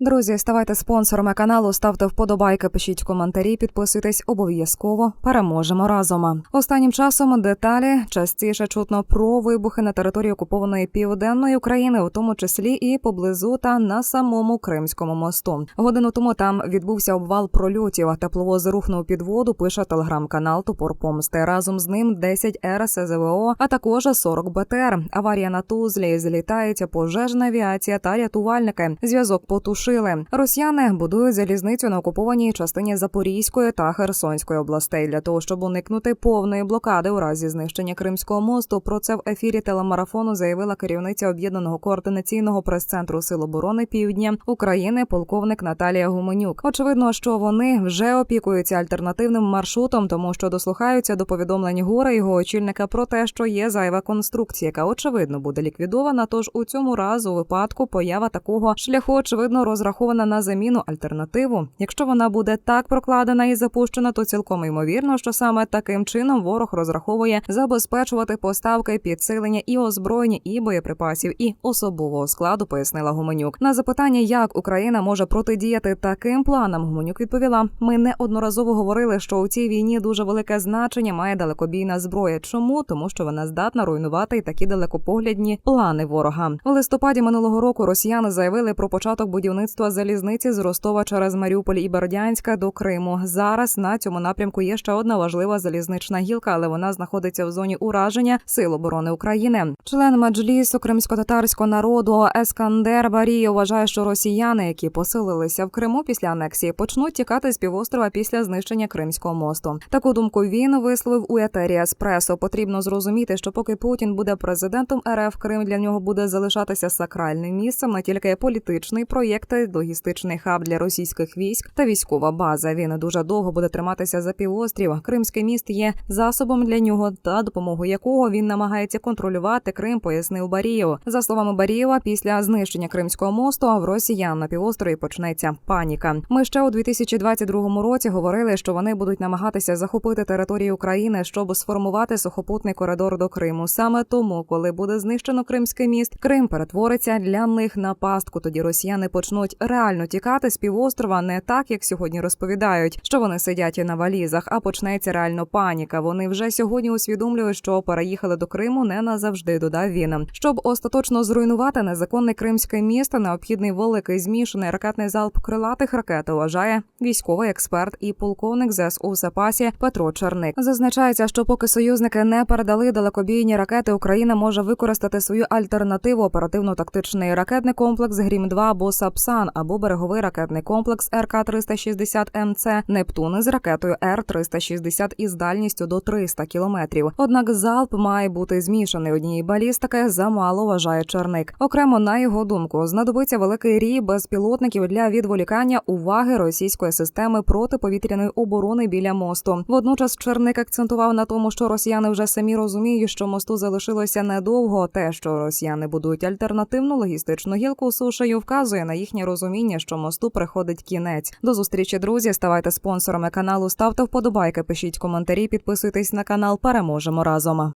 Друзі, ставайте спонсорами каналу, ставте вподобайки, пишіть коментарі, підписуйтесь обов'язково. Переможемо разом. Останнім часом деталі частіше чутно про вибухи на території окупованої південної України, у тому числі і поблизу та на самому Кримському мосту. Годину тому там відбувся обвал прольотів. Тепловоз рухнув під воду. Пише телеграм-канал Топор Помсти. Разом з ним 10 РСЗВО, а також 40 БТР. Аварія на Тузлі злітається пожежна авіація та рятувальники. Зв'язок потушили. Росіяни будують залізницю на окупованій частині Запорізької та Херсонської областей для того, щоб уникнути повної блокади у разі знищення Кримського мосту. Про це в ефірі телемарафону заявила керівниця об'єднаного координаційного прес-центру Сил оборони Півдня України, полковник Наталія Гуменюк. Очевидно, що вони вже опікуються альтернативним маршрутом, тому що дослухаються до повідомлень гора його очільника про те, що є зайва конструкція, яка очевидно буде ліквідована. Тож у цьому разу випадку поява такого шляху очевидно розрахована на заміну альтернативу. Якщо вона буде так прокладена і запущена, то цілком ймовірно, що саме таким чином ворог розраховує забезпечувати поставки, підсилення і озброєння, і боєприпасів, і особового складу, пояснила Гуменюк. На запитання, як Україна може протидіяти таким планам, Гуменюк відповіла: ми неодноразово говорили, що у цій війні дуже велике значення має далекобійна зброя. Чому тому, що вона здатна руйнувати і такі далекопоглядні плани ворога в листопаді минулого року. Росіяни заявили про початок будівництва залізниці з Ростова через Маріуполь і Бердянська до Криму. Зараз на цьому напрямку є ще одна важлива залізнична гілка, але вона знаходиться в зоні ураження Сил оборони України. Член меджлісу кримсько-татарського народу Ескандер Барієв вважає, що росіяни, які поселилися в Криму після анексії, почнуть тікати з півострова після знищення Кримського мосту. Таку думку він висловив у етері Еспресо. Потрібно зрозуміти, що поки Путін буде президентом РФ, Крим для нього буде залишатися сакральним місцем, не тільки політичний проєкт, логістичний хаб для російських військ та військова база. Він дуже довго буде триматися за півострів. Кримський міст є засобом для нього, та допомогою якого він намагається контролювати Крим, пояснив Барієв. За словами Барієва, після знищення Кримського мосту в росіян на півострові почнеться паніка. Ми ще у 2022 році говорили, що вони будуть намагатися захопити територію України, щоб сформувати сухопутний коридор до Криму. Саме тому, коли буде знищено Кримський міст, Крим перетвориться для них на пастку. Тоді росіяни почнуть реально тікати з півострова, не так як сьогодні розповідають, що вони сидять на валізах, а почнеться реально паніка. Вони вже сьогодні усвідомлюють, що переїхали до Криму не назавжди. Додав він, щоб остаточно зруйнувати незаконне кримське місто. Необхідний великий змішаний ракетний залп крилатих ракет. Вважає військовий експерт і полковник ЗСУ запасі Петро Черник. Зазначається, що поки союзники не передали далекобійні ракети, Україна може використати свою альтернативу оперативно-тактичний ракетний комплекс Грім 2 або Сапсан, або береговий ракетний комплекс РК 360 МЦ Нептуни з ракетою Р 360 із дальністю до 300 кілометрів. Однак залп має бути змішаний однієї балістики замало вважає Черник. Окремо на його думку, знадобиться великий рій безпілотників для відволікання уваги російської системи протиповітряної оборони біля мосту. Водночас Черник акцентував на тому, що росіяни вже самі розуміють, що мосту залишилося недовго. Те, що росіяни будують альтернативну логістичну гілку сушею, вказує на їхнє розуміння, що мосту приходить кінець. До зустрічі, друзі. Ставайте спонсорами каналу, ставте вподобайки, пишіть коментарі, підписуйтесь на канал. Переможемо разом.